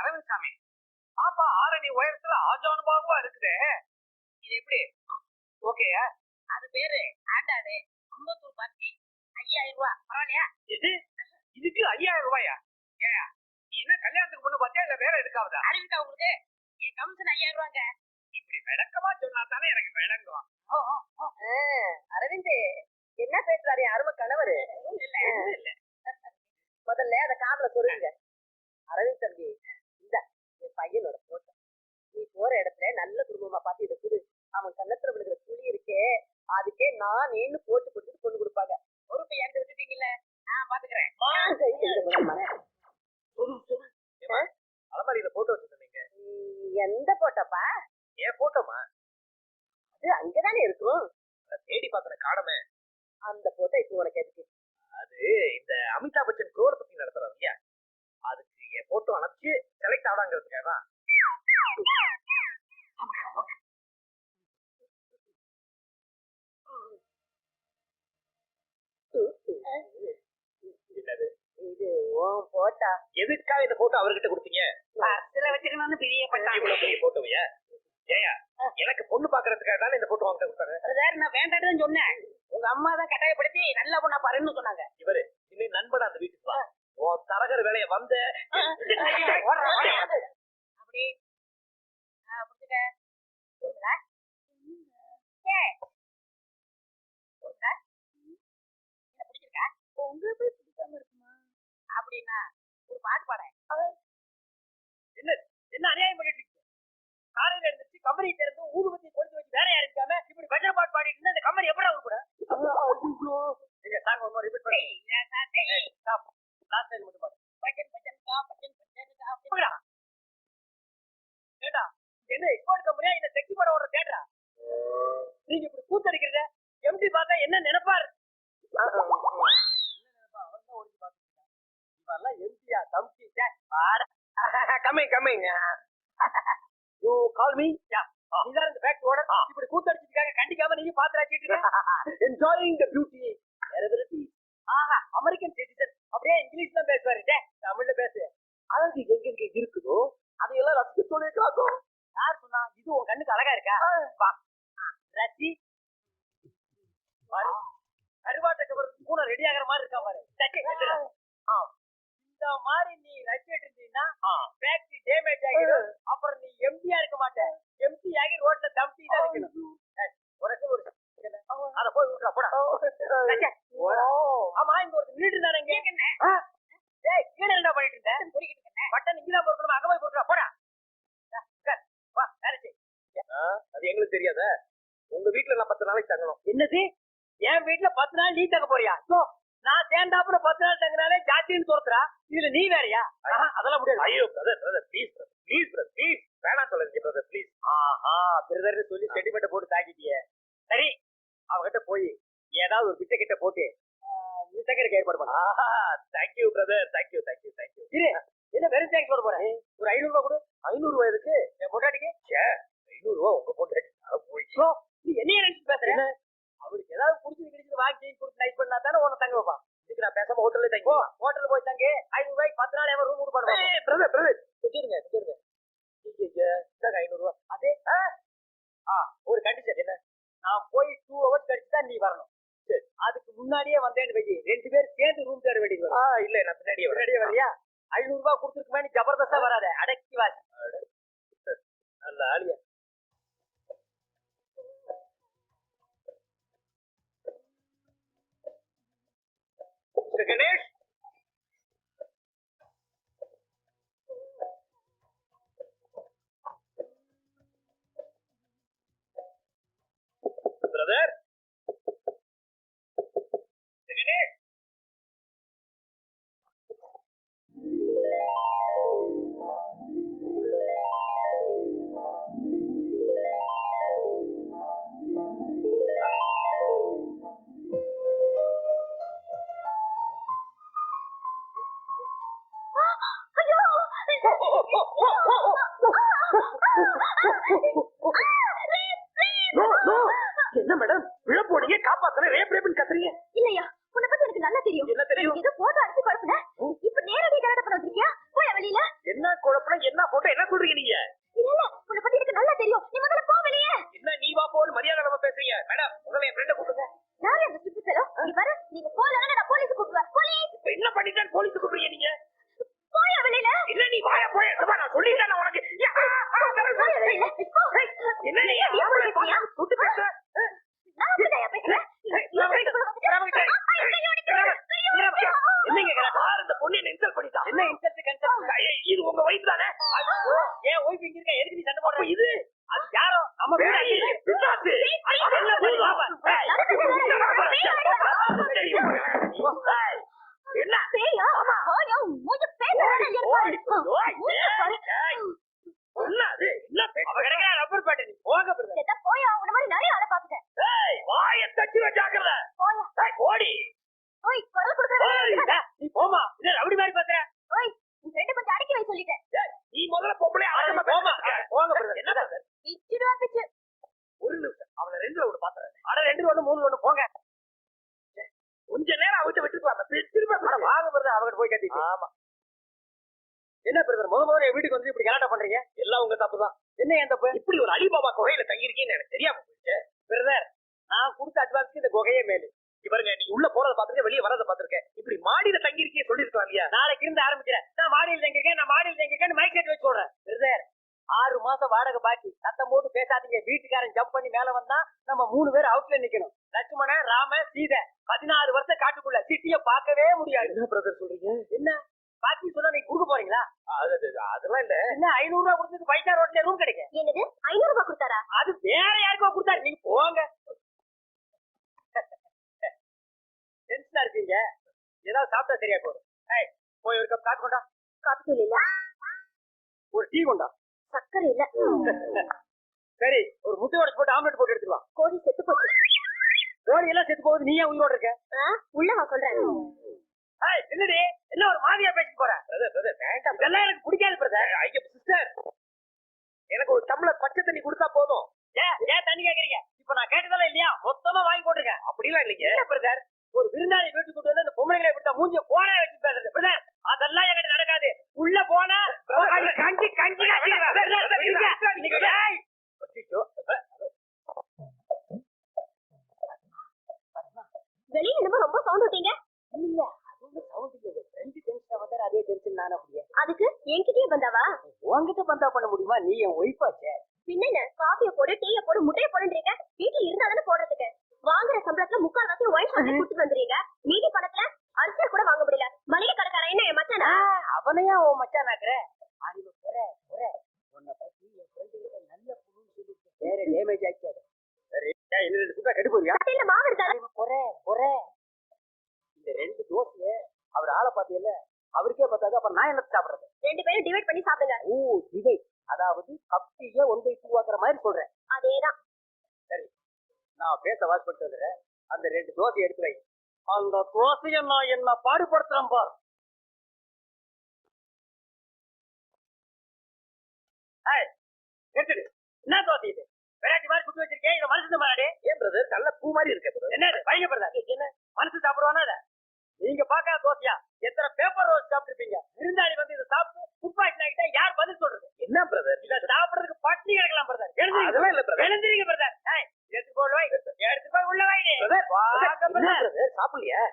அரவிந்த் சாமி பாப்பா ஆறடி உயரத்துல ஆஜானுபாகுவா இருக்குதே. இது எப்படி? ஓகே. அது பேரு ஆண்டாடு அம்பத்தூர் பார்ட்டி. ஐயாயிரம் ரூபாய் பரவாயில்லையா? இது இதுக்கு ஐயாயிரம் ரூபாயா? ஏன்? நீ என்ன கல்யாணத்துக்கு பொண்ணு பார்த்தியா? இல்ல வேற எதுக்காவதா அறிவிக்கா உங்களுக்கு? என் கமிஷன் ஐயாயிரம் ரூபாங்க. இப்படி விளக்கமா சொன்னா தானே எனக்கு விளங்கும். அரவிந்த் என்ன பேசுறாரு? அருமை கணவர். இல்ல. இல்ல. முதல்ல அத காதுல சொல்லுங்க. அரவிந்த் தம்பி பையனோட போட்டோ நீ போற இடத்துல நல்ல குடும்பமா பார்த்து இதை கொடு. அவன் கன்னத்துல விழுகிற துளி இருக்கே அதுக்கே நான் நீன்னு போட்டு கொடுத்துட்டு பொண்ணு கொடுப்பாங்க. பொறுப்பு என்கிட்ட விட்டுட்டீங்கல்ல? நான் பாத்துக்கிறேன். அலமாரியில போட்டோ வச்சிருந்தீங்க எந்த போட்டோப்பா ஏன் போட்டோமா அது அங்கதானே இருக்கும். தேடி பார்த்தன காணமே அந்த போட்டோ இப்போ உனக்கு எதுக்கு? அது இந்த அமிதாப் பச்சன் குரோர் பத்தி நடத்துறாரு இல்லையா? அதுக்கு என் போட்டோ அனுப்பிச்சு செலக்ட் ஆடாங்கிறதுக்காக தான் என்னது? இது உன் போட்டா. எதுக்காக இந்த போட்டோ அவர்கிட்ட கொடுத்தீங்க? பர்ஸ்ல வச்சுக்கணும்னு பிரியப்பட்டாங்க இவ்வளவு பெரிய போட்டோவையா ஏயா எனக்கு பொண்ணு பாக்குறதுக்காக தானே இந்த போட்டோ வாங்க கொடுத்தாங்க? பிரதர் நான் வேண்டாம்னு சொன்னேன். உங்க அம்மா தான் கட்டாயப்படுத்தி நல்ல பொண்ணா பாருன்னு சொன்னாங்க. இவரு இன்னும் நண்பன் அந்த வீட்டுக்கு உன் தரகர் வேலைய வந்த. அப்படி? அப்படின்னா ஒரு பாட்டு என்ன என்ன அநியாயம் பண்ணிட்டு இருக்கீங்க காலையில எழுந்திரிச்சு கம்பெனி திறந்து ஊதுபத்தி கொடுத்து வச்சு வேலையா இருக்காம இப்படி பஜனை பாட்டு பாடிட்டு இருந்தா இந்த கம்பெனி எப்படி அவங்க கூட எங்க சாங் ஒரு ரிப்பீட் பண்ணி. லாஸ்ட் மட்டும் என்ன எக்ஸ்போர்ட் கம்பெனியா இந்த செக்ஸி படம் ஓடுற தேட்டரா நீங்க இப்படி கூத்தடிக்கிறத எம்டி பார்த்தா என்ன நினைப்பாரு coming coming you call me yeah நீதான் இந்த ஃபேக்ட் ஓட இப்படி கூத்தடிச்சிருக்காங்க கண்டிக்காம நீங்க பாத்துறாச்சிட்டு என்ஜாயிங் தி பியூட்டி ஆஹா அமெரிக்கன் சிட்டிசன் அப்படியே இங்கிலீஷ்ல பேசுவாரு. தமிழ்ல பேசு. அழகு எங்கெங்க இருக்குதோ அதையெல்லாம் ரசிக்க சொல்லி காக்கும் யார் சொன்னா இது உன் கண்ணுக்கு அழகா இருக்கா? ரசி. கருவாட்ட கவருக்கு பூனை ரெடி ஆகிற மாதிரி இருக்கா பாரு. இந்த மாதிரி நீ ரசிச்சிட்டு இருந்தீங்கன்னா ஃபேக்டரி டேமேஜ் ஆகிடும். அப்புறம் அது எங்களுக்கு தெரியாத? உங்க வீட்ல நான் பத்து நாளைக்கு தங்கணும். என்னது? என் வீட்ல பத்து நாள் நீ தங்க போறியா? சோ நான் சேர்ந்தாப்புல பத்து நாள் தங்கினாலே ஜாத்தின்னு தோத்துறா. இதுல நீ வேறயா? அதெல்லாம் முடியாது. ஐயோ brother brother please please brother please வேணாம் சொல்லுங்க பிரதர் ப்ளீஸ் ஆஹா பிரதர்னு சொல்லி சென்டிமெண்ட் போட்டு தாக்கிட்டியே சரி அவகிட்ட போய் ஏதாவது ஒரு பிச்சை கிட்ட போட்டு நிச்சயருக்கு ஏற்பாடு பண்ண thank you brother thank you thank you thank you இரு என்ன வெறும் தேங்க்ஸ் சொல்ல போறேன் ஒரு ஐநூறு ரூபாய் கொடு ஐநூறு ரூபாய் எதுக்கு என் பொண்டாட்டிக்கு ஐநூறு ரூபாய் உங்க பொண்டாட்டி போய் நீ என்ன நினைச்சு பேசுற அவளுக்கு ஏதாவது புடிச்சது கிடைச்சது வாங்கி கொடுத்து நைட் பண்ணா தானே உன தங்க வைப்பான். இதுக்கு நான் பேசாம ஹோட்டல்ல தங்கி ஹோட்டல்ல போய் தங்க ஐநூறு ரூபாய்க்கு பத்து நாள் எவன் ரூம் பண்ணுவாங்க பிரதர் பிரதர் வச்சிருங்க வச்சிருங்க. ஐநூறு ரூபாய் அதே ஆ? ஒரு கண்டிஷன் என்ன? நான் போய் டூ ஹவர்ஸ் கழிச்சு தான் நீ வரணும். சரி. அதுக்கு முன்னாடியே வந்தேன்னு வை ரெண்டு பேரும் சேர்ந்து ரூம் தேட வேண்டியது இல்ல நான் பின்னாடியே பின்னாடியே வரியா ஐநூறு ரூபாய் கொடுத்துருக்குமே நீ? ஜபர்தஸ்தா வராத. அடக்கி வாசி. நல்ல ஆளியா Mr. Ganesh brother என்ன போட்டோ என்ன சொல்றீங்க நீங்க இல்ல உன்னை பத்தி எனக்கு நல்லா தெரியும் நீ முதல்ல போ வெளியே என்ன நீ வா போன்னு மரியாதை நம்ம பேசுறீங்க மேடம் முதல்ல என் ஃப்ரெண்ட கூப்பிடுங்க யாரு அந்த நீ பாரு நீங்க போலனா நான் போலீஸ் கூப்பிடுவேன் போலீஸ் இப்ப என்ன பண்ணிட்டேன் போலீஸ் கூப்பிடுறீங்க நீங்க போயா வெளியில இல்ல நீ வாய போய் சும்மா நான் சொல்லிட்டேன் உனக்கு என்ன நீ? சுட்டு பேசுற நான் அப்படிதான் பேசுறேன் ஏய், நான் கிட்ட- என்னங்க கரெக்ட் யார் இந்த பொண்ணு என்ன இன்சல்ட் பண்ணிட்டா என்ன இன்சல்ட் கன்சல்ட் இது உங்க வைஃப் தானே ஏன் வைஃப் இங்க இருக்க எதுக்கு நீ சண்டை போடுற இது அது யாரோ நம்ம வீடு பிசாசு என்ன போய் வா, வா. ஏய், ஏய், என்ன பேயா போயா மூஞ்ச பேசுறேன் ஓய், ஓய், ஏய், ஏய். என்ன அது? என்ன பேச்சு? அவ கிடைக்கிற rubber band நீ போங்க brother. போயா உன்ன மாதிரி நிறைய ஆளை பாத்துட்டேன் ஏய், வாயை தட்டி வச்சாக்கல. போயா ஏய், ஓடி. ஓய் குரல் ஓய், கொடுக்குறேன் டேய், நீ போமா. என்ன ரவுடி மாதிரி பேசுற? ஓய் உன் ஃப்ரெண்ட் கொஞ்சம் அடக்கி வை சொல்லிட்டேன் ஏய், நீ முதல்ல பொம்பளை ஆட்டமா போமா. போங்க brother. என்ன brother? பிச்சுடுவா பிச்சு ஒரு நிமிஷம். அவளை ரெண்டுல ஒண்ணு பாத்துறேன். அட, ரெண்டுல ஒண்ணு, மூணுல ஒண்ணு, போங்க. கொஞ்ச நேரம் அவகிட்ட விட்டுக்கலாமே. பி- திரும்ப வாங்க brother, அவகிட்ட போய் கட்டிட்டு. ஆமா. என்ன பிரதர் முத முதல்ல வீட்டுக்கு வந்து இப்படி கலாட்டா பண்றீங்க? எல்லாம் உங்க தப்பு தான். என்ன என் தப்பு? இப்படி ஒரு அலிபாபா குகையில தங்கியிருக்கீங்கன்னு எனக்கு தெரியாம போயிடுச்சு. பிரதர் நான் கொடுத்த அட்வான்ஸ்க்கு இந்த குகையே மேலு. இங்க பாருங்க நீங்க உள்ள போறத பாத்துருக்கேன் வெளிய வரத பாத்துருக்கேன் இப்படி மாடியில தங்கி இருக்கே சொல்லிருக்கலாம் இல்லையா நாளைக்கு இருந்து ஆரம்பிக்கிறேன். நான் மாடியில் தங்கிருக்கேன் நான் மாடியில் தங்கிருக்கேன் மைக் செட் வச்சு சொல்றேன். பிரதர் ஆறு மாசம் வாடகை பாக்கி. சத்தம் போட்டு பேசாதீங்க. வீட்டுக்காரன் ஜம்ப் பண்ணி மேல வந்தா நம்ம மூணு பேர் அவுட்ல நிக்கணும். லட்சுமணன் ராம சீதை. பதினாறு வருஷம் காட்டுக்குள்ள சிட்டிய பார்க்கவே முடியாது. என்ன பிரதர் சொல்றீங்க? என்ன? பாக்கி சொன்னா நீங்க கொடுக்க போறீங்களா? அதெல்லாம் இல்ல. என்ன ஐநூறு ரூபாய் கொடுத்துட்டு ஃபைவ் ஸ்டார் ஹோட்டல்ல ரூம் கிடைக்கும் என்னது? ஐநூறு ரூபாய் கொடுத்தாரா? அது வேற யாருக்கோ கொடுத்தாரு. நீங்க போங்க. டென்ஷனா இருக்கீங்க. ஏதாவது சாப்பிட்டா சரியா போதும். ஏய், போய் ஒரு கப் காஃபி கொண்டா. இல்ல. ஒரு டீ கொண்டா. சக்கரை இல்ல சரி ஒரு முட்டை உடச்சு போட்டு ஆம்லெட் போட்டு எடுத்துக்கலாம் கோழி செத்து போச்சு. கோழி எல்லாம் செத்து போகுது நீ ஏன் உயிரோட இருக்க? உள்ள வா சொல்றேன். ஏய், என்னடி? என்ன ஒரு மாதிரியா பேசிட்டு போற? இதெல்லாம் எனக்கு பிடிக்காது பிரதர் ஐயா சிஸ்டர் எனக்கு ஒரு டம்ளர் பச்சை தண்ணி கொடுத்தா போதும். ஏன் ஏன் தண்ணி கேக்குறீங்க? இப்ப நான் கேட்டதெல்லாம் இல்லையா? மொத்தமா வாங்கி போட்டுருக்கேன் அப்படிலாம் இல்லைங்க. பிரதர் ஒரு விருந்தாளி வீட்டுக்கு கூட்டு வந்து அந்த பொம்பளைகளை விட்டா மூஞ்சிய போனா வச்சு பேசுறது பிரதர் அதெல்லாம் என்கிட்ட நடக்காது. உள்ள போனா கஞ்சி கஞ்சி வெளியில என்னமோ ரொம்ப சவுண்ட் விட்டீங்க இல்ல அது வந்து சவுண்ட் இல்ல ரெண்டு டென்ஷன் வந்தாரு அதே டென்ஷன் நானே அப்படியே அதுக்கு என்கிட்டயே வந்தாவா உன்கிட்ட பந்தா பண்ண முடியுமா நீ என் ஒய்ஃபாச்சே பின்ன என்ன? காஃபிய போடு டீய போடு முட்டைய போடுன்றீங்க? வீட்டுல இருந்தா தானே போடுறதுக்கு? வாங்குற சம்பளத்துல முக்கால் வாசி ஒயின் ஷாப்பே கொடுத்துட்டு வந்துறீங்க. மீதி பணத்துல அரிசியா கூட வாங்க முடியல. மளிகை கடைக்காரன் என்ன என் மச்சானா? அவனையா உன் மச்சான் ஆக்குற அறிவு குற குற. உன்னை பத்தி என் ஃப்ரெண்டு கிட்ட நல்ல புண்ணுன்னு சொல்லிட்டு வேற டேமேஜ் ஆக்கியாது. சரி ஏய், இன்னும் ரெண்டு சுத்தா கெட்டு போவியா கடையில மாவு இருக்காது அறிவு குற குற. இந்த ரெண்டு தோசைய அவர் ஆளை பாத்தியல்ல அவருக்கே பார்த்தாது அப்ப நான் என்ன சாப்பிடுறது? ரெண்டு பேரும் டிவைட் பண்ணி சாப்பிடுங்க. ஓ இவை அதாவது கப்டிய ஒன் பை டூ ஆக்குற மாதிரி சொல்றேன். அதேதான். நான் பேச வாசிப்பட்டு வந்துடுறேன். அந்த ரெண்டு தோசையை எடுத்து வை. அந்த தோசையை நான் என்ன பாடுபடுத்துறேன் பார். என்ன தோசை இது? வெரைட்டி மாதிரி குட்டி வச்சிருக்கேன். இதை மனசு மாதிரி ஏன் பிரதர் நல்ல பூ மாதிரி இருக்கு என்ன